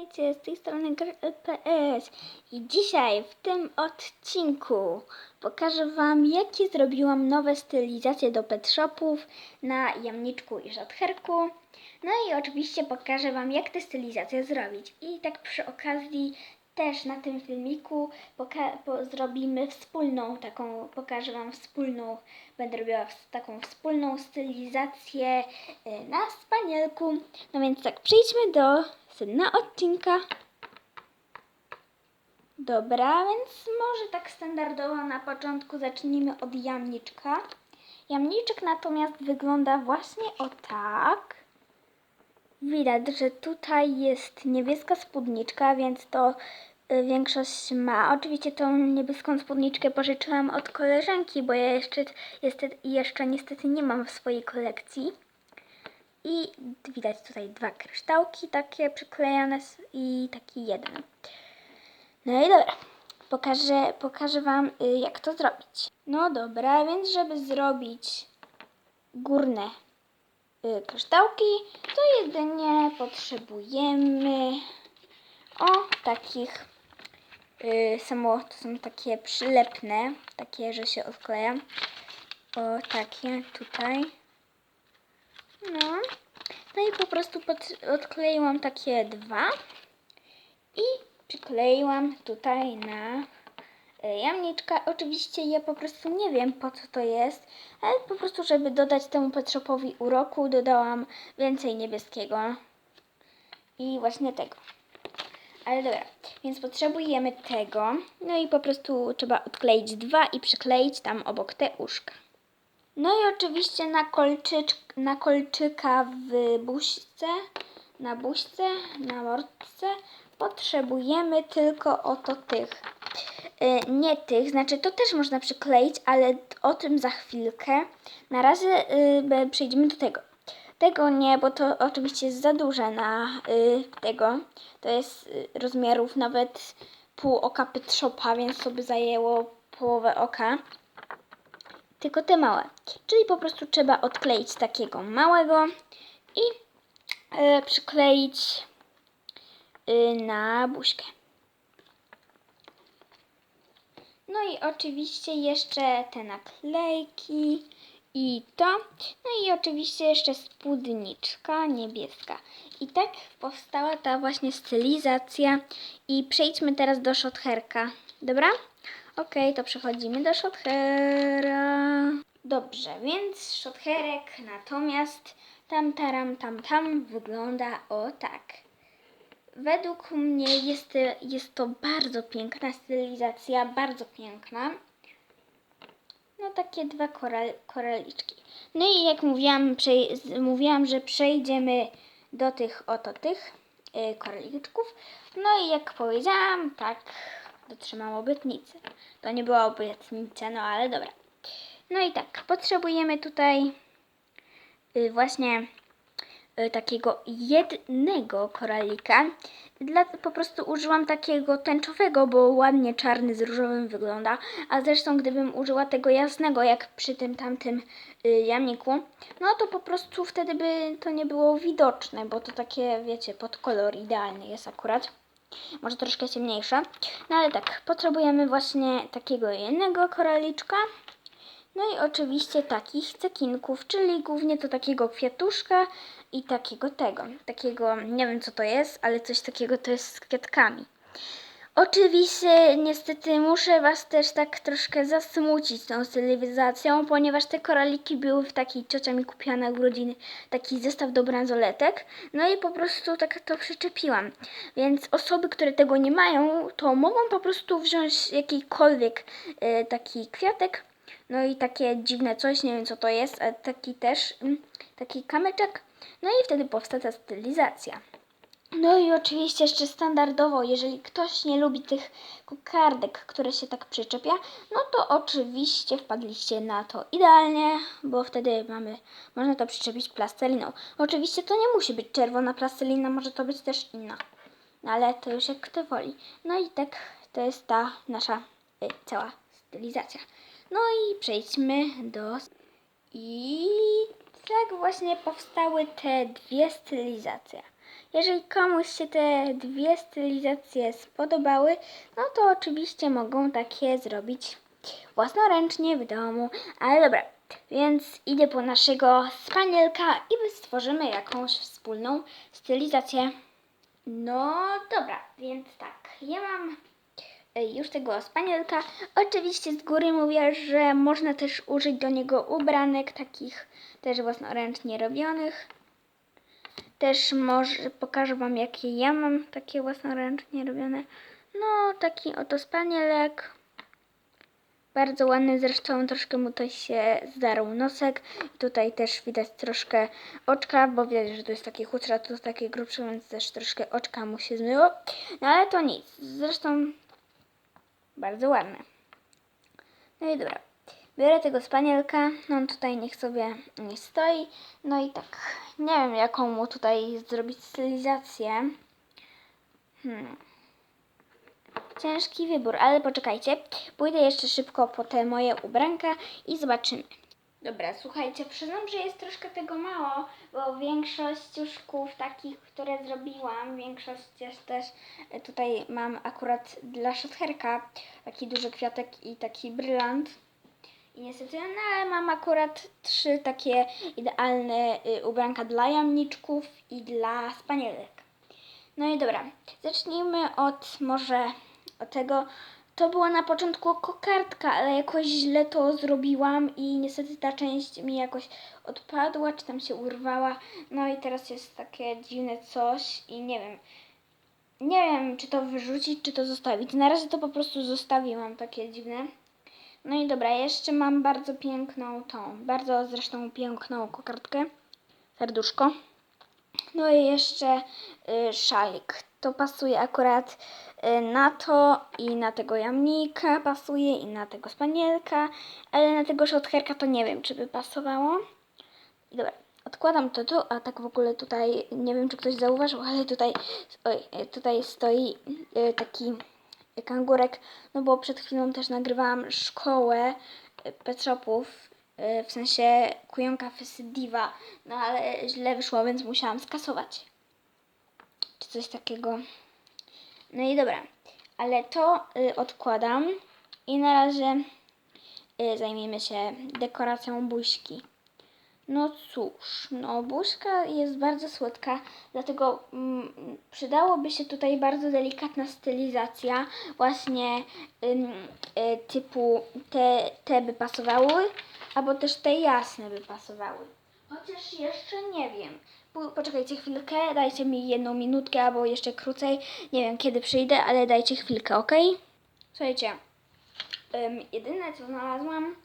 Witajcie, z tej strony GRPS i dzisiaj w tym odcinku pokażę Wam jakie zrobiłam nowe stylizacje do pet shopów na jamniczku i rzodherku. No i oczywiście pokażę Wam jak te stylizacje zrobić. I tak przy okazji też na tym filmiku po- zrobimy wspólną taką, pokażę Wam wspólną, będę robiła taką wspólną stylizację y, na spanielku. No więc tak, przejdźmy do sedna odcinka. Dobra, więc może tak standardowo na początku zacznijmy od jamniczka. Jamniczek natomiast wygląda właśnie o tak. Widać, że tutaj jest niebieska spódniczka, więc to y, większość ma. Oczywiście tą niebieską spódniczkę pożyczyłam od koleżanki, bo ja jeszcze, jeszcze, jeszcze niestety nie mam w swojej kolekcji. I widać tutaj dwa kryształki takie przyklejone s- i taki jeden. No i dobra, pokażę, pokażę Wam y, jak to zrobić. No dobra, więc żeby zrobić górne y, kryształki, to jedynie potrzebujemy o takich y, samo, to są takie przylepne, takie, że się odkleja. O takie tutaj. No. No i po prostu pod, odkleiłam takie dwa i przykleiłam tutaj na e, jamniczka. Oczywiście ja po prostu nie wiem po co to jest, ale po prostu żeby dodać temu pet shopowi uroku dodałam więcej niebieskiego i właśnie tego. Ale dobra, więc potrzebujemy tego. No i po prostu trzeba odkleić dwa i przykleić tam obok te uszka. No i oczywiście na, kolczycz, na kolczyka w buźce, na buźce, na mordce potrzebujemy tylko oto tych. Y, nie tych, znaczy to też można przykleić, ale o tym za chwilkę. Na razie y, be- przejdziemy do tego. Tego nie, bo to oczywiście jest za duże na y, tego. To jest rozmiarów nawet pół oka Pet więc to by zajęło połowę oka tylko te małe. Czyli po prostu trzeba odkleić takiego małego i e, przykleić y, na buźkę. No i oczywiście jeszcze te naklejki i to. No i oczywiście jeszcze spódniczka niebieska. I tak powstała ta właśnie stylizacja. I przejdźmy teraz do shotherka. Dobra? Okej, to przechodzimy do shothera. Dobrze, więc shotherek natomiast tam taram tam tam wygląda o tak. Według mnie jest, jest to bardzo piękna stylizacja, bardzo piękna. No takie dwa koral, koraliczki. No i jak mówiłam, przej- mówiłam, że przejdziemy do tych oto tych y, koraliczków. No i jak powiedziałam, tak dotrzymałam obietnicy. To nie była obietnica, no ale dobra. No i tak, potrzebujemy tutaj y, właśnie y, takiego jednego koralika. Dla, po prostu użyłam takiego tęczowego, bo ładnie czarny z różowym wygląda. A zresztą gdybym użyła tego jasnego, jak przy tym tamtym y, jamniku, no to po prostu wtedy by to nie było widoczne, bo to takie, wiecie, pod kolor idealny jest akurat. Może troszkę ciemniejsze. No ale tak, potrzebujemy właśnie takiego jednego koraliczka. No i oczywiście takich cekinków, czyli głównie to takiego kwiatuszka i takiego tego. Takiego, nie wiem co to jest, ale coś takiego to jest z kwiatkami. Oczywiście, niestety muszę Was też tak troszkę zasmucić tą stylizacją, ponieważ te koraliki były w takiej, ciocia mi kupiła urodziny taki zestaw do bransoletek, no i po prostu tak to przyczepiłam. Więc osoby, które tego nie mają, to mogą po prostu wziąć jakikolwiek e, taki kwiatek, no i takie dziwne coś, nie wiem co to jest, ale taki też, mm, taki kamyczek, no i wtedy powsta ta stylizacja. No i oczywiście jeszcze standardowo, jeżeli ktoś nie lubi tych kokardek, które się tak przyczepia, no to oczywiście wpadliście na to idealnie, bo wtedy mamy, można to przyczepić plasteliną. Oczywiście to nie musi być czerwona plastelina, może to być też inna. Ale to już jak kto woli. No i tak to jest ta nasza y, cała stylizacja. No i przejdźmy do... I tak właśnie powstały te dwie stylizacje. Jeżeli komuś się te dwie stylizacje spodobały, no to oczywiście mogą takie zrobić własnoręcznie w domu. Ale dobra, więc idę po naszego spanielka i stworzymy jakąś wspólną stylizację. No dobra, więc tak, ja mam e, już tego spanielka. Oczywiście z góry mówię, że można też użyć do niego ubranek takich też własnoręcznie robionych. Też może pokażę Wam jakie ja mam takie własnoręcznie robione. No taki oto spanielek. Bardzo ładny, zresztą troszkę mu to się zdarł nosek. Tutaj też widać troszkę oczka, bo widać, że to jest takie chudsze, a to jest takie grubsze, więc też troszkę oczka mu się zmyło. No ale to nic. Zresztą bardzo ładne. No i dobra. Biorę tego spanielka, no on tutaj niech sobie nie stoi. No i tak, nie wiem jaką mu tutaj zrobić stylizację. Hmm. Ciężki wybór, ale poczekajcie. Pójdę jeszcze szybko po te moje ubranka i zobaczymy. Dobra, słuchajcie, przyznam, że jest troszkę tego mało, bo większość ciuszków takich, które zrobiłam, większość też, też tutaj mam akurat dla szatherka taki duży kwiatek i taki brylant. Niestety, no ale mam akurat trzy takie idealne y, ubranka dla jamniczków i dla spanielek. No i dobra, zacznijmy od może od tego. To była na początku kokardka, ale jakoś źle to zrobiłam i niestety ta część mi jakoś odpadła, czy tam się urwała. No i teraz jest takie dziwne coś i nie wiem. Nie wiem, czy to wyrzucić, czy to zostawić. Na razie to po prostu zostawiłam takie dziwne. No i dobra, jeszcze mam bardzo piękną tą, bardzo zresztą piękną kokardkę, serduszko. No i jeszcze y, szalik. To pasuje akurat y, na to i na tego jamnika pasuje i na tego spanielka, ale na tego szotherka to nie wiem, czy by pasowało. I dobra, odkładam to tu, a tak w ogóle tutaj, nie wiem, czy ktoś zauważył, ale tutaj, oj, tutaj stoi y, taki kangurek, no bo przed chwilą też nagrywałam szkołę y, pet shopów, y, w sensie kujonka Fesydiva, no ale źle wyszło, więc musiałam skasować. Czy coś takiego. No i dobra, ale to odkładam i na razie zajmiemy się dekoracją buźki. No cóż, no buźka jest bardzo słodka, dlatego mm, przydałoby się tutaj bardzo delikatna stylizacja, właśnie ym, y, typu te, te by pasowały, albo też te jasne by pasowały. Chociaż jeszcze nie wiem. Po, poczekajcie chwilkę, dajcie mi jedną minutkę albo jeszcze krócej. Nie wiem kiedy przyjdę, ale dajcie chwilkę, ok? Słuchajcie, ym, jedyne co znalazłam,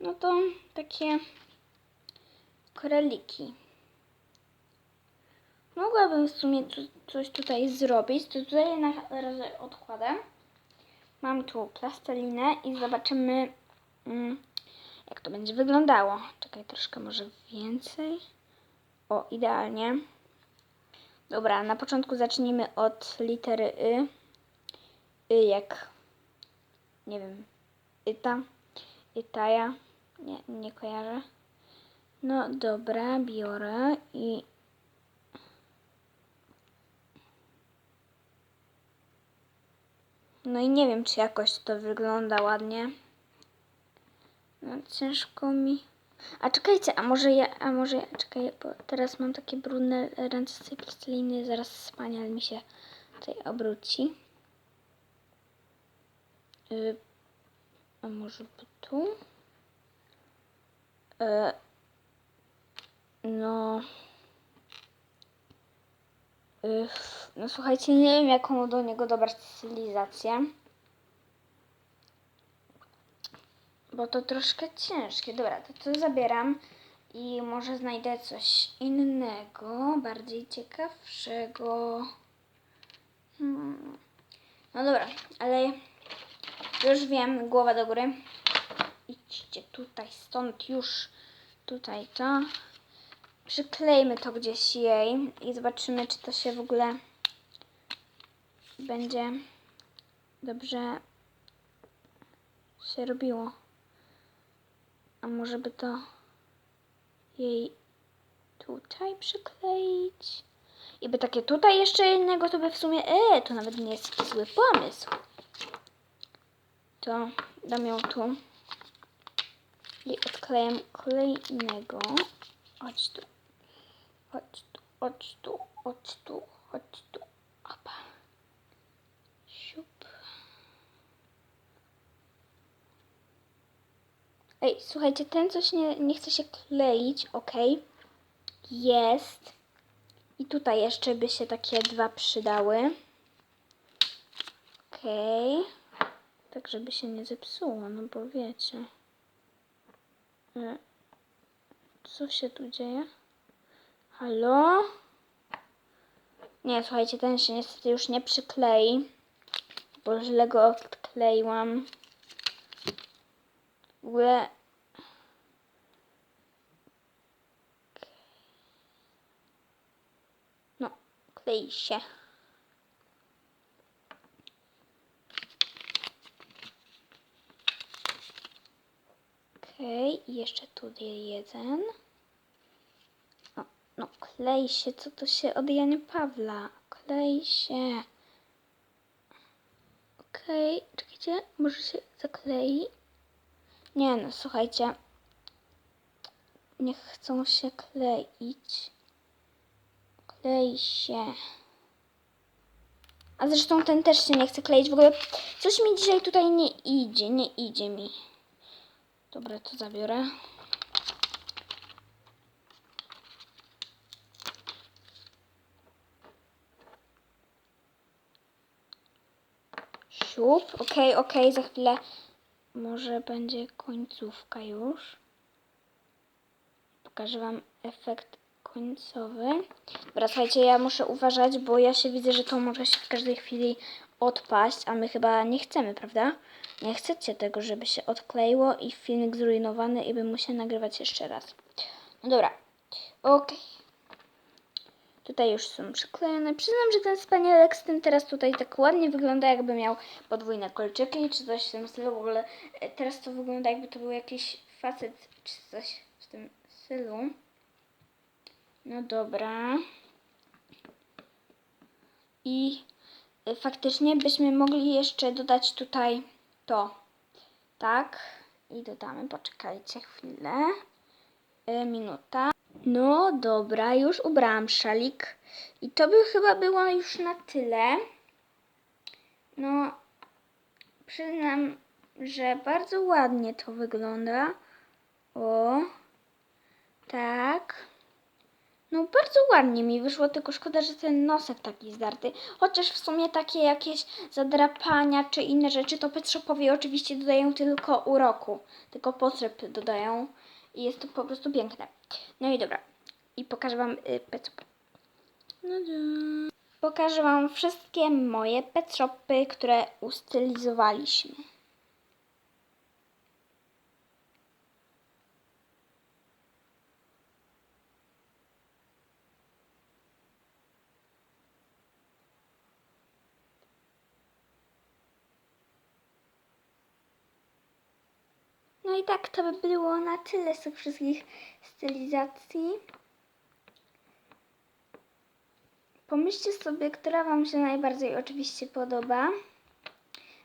no to takie koraliki. Mogłabym w sumie tu, coś tutaj zrobić, to tutaj na razie odkładę. Mam tu plastelinę i zobaczymy, mm, jak to będzie wyglądało. Czekaj, troszkę może więcej. O, idealnie. Dobra, na początku zacznijmy od litery Y. Y jak, nie wiem, Ita, Itaja, nie, nie kojarzę. No dobra, biorę i No i nie wiem, czy jakoś to wygląda ładnie. No ciężko mi. A czekajcie, a może ja, a może ja, czekaj, bo teraz mam takie brudne ręce z tej plasteliny, zaraz spanial mi się tutaj obróci. Y, a może by tu? Y, no. No słuchajcie, nie wiem jaką do niego dobrać stylizację. Bo to troszkę ciężkie. Dobra, to to zabieram i może znajdę coś innego, bardziej ciekawszego. Hmm. No dobra, ale już wiem, głowa do góry. Idźcie tutaj, stąd już, tutaj to. Przyklejmy to gdzieś jej i zobaczymy, czy to się w ogóle będzie dobrze się robiło. A może by to jej tutaj przykleić? I by takie tutaj jeszcze innego, to by w sumie, e, to nawet nie jest zły pomysł. To dam ją tu. I odklejam kolejnego. Chodź tu. Chodź tu, chodź tu, chodź tu, chodź tu. Opa. Siup. Ej, słuchajcie, ten coś nie, nie chce się kleić, ok. Jest. I tutaj jeszcze by się takie dwa przydały. Okej. Tak, żeby się nie zepsuło, no bo wiecie. E, Co się tu dzieje? Halo? Nie, słuchajcie, ten się niestety już nie przyklei, bo źle go odkleiłam. W ogóle... No, klei się. Okej, i jeszcze tu jeden. No, klei się, co to się od Jania Pawla? Klei się. Okej, czekajcie, może się zaklei? Nie no, słuchajcie. Nie chcą się kleić. Klei się. A zresztą ten też się nie chce kleić. W ogóle coś mi dzisiaj tutaj nie idzie, nie idzie mi. Dobra, to zabiorę. Siup. Okej, okej, za chwilę może będzie końcówka już. Pokażę Wam efekt końcowy. Dobra, słuchajcie, ja muszę uważać, bo ja się widzę, że to może się w każdej chwili odpaść, a my chyba nie chcemy, prawda? Nie chcecie tego, żeby się odkleiło i filmik zrujnowany i bym musiał nagrywać jeszcze raz. No dobra, okej. Tutaj już są przyklejone. Przyznam, że ten spanielek z tym teraz tutaj tak ładnie wygląda, jakby miał podwójne kolczyki, czy coś w tym stylu. W ogóle e, teraz to wygląda, jakby to był jakiś facet, czy coś w tym stylu. No dobra. I y, faktycznie byśmy mogli jeszcze dodać tutaj to. Tak. I dodamy, poczekajcie chwilę. Y, Minuta. No dobra, już ubrałam szalik. I to by chyba było już na tyle. No, przyznam, że bardzo ładnie to wygląda. O, tak. No bardzo ładnie mi wyszło, tylko szkoda, że ten nosek taki zdarty. Chociaż w sumie takie jakieś zadrapania czy inne rzeczy to Pet Shopowi oczywiście dodają tylko uroku. Tylko potrzeb dodają i jest to po prostu piękne. No i dobra. I pokażę Wam y, Pet Shop. No Pokażę Wam wszystkie moje Pet Shopy, które ustylizowaliśmy. I tak to by było na tyle z tych wszystkich stylizacji. Pomyślcie sobie, która Wam się najbardziej oczywiście podoba.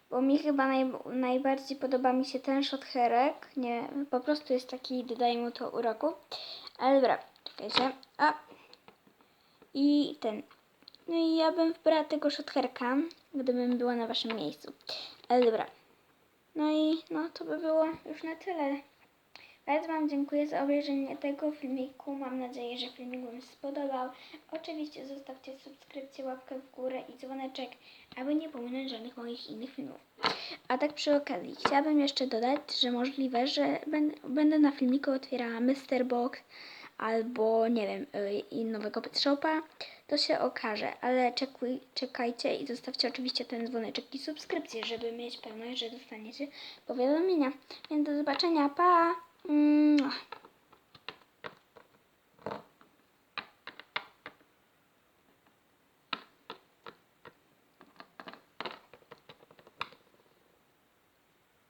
Bo mi chyba naj, najbardziej podoba mi się ten shotherek. Nie, po prostu jest taki i dodaję mu to uroku. Ale dobra, czekajcie. A. I ten. No i ja bym wybrała tego shotherka, gdybym była na Waszym miejscu. Ale dobra. No i no to by było już na tyle. Bardzo Wam dziękuję za obejrzenie tego filmiku. Mam nadzieję, że filmik Wam się spodobał. Oczywiście zostawcie subskrypcję, łapkę w górę i dzwoneczek, aby nie pominąć żadnych moich innych filmów. A tak przy okazji, chciałabym jeszcze dodać, że możliwe, że będę, na filmiku otwierała Mr. Box albo nie wiem, y, nowego Pet Shopa. To się okaże, ale czekuj, czekajcie i zostawcie oczywiście ten dzwoneczek i subskrypcję, żeby mieć pewność, że dostaniecie powiadomienia. Więc do zobaczenia, pa! Mua.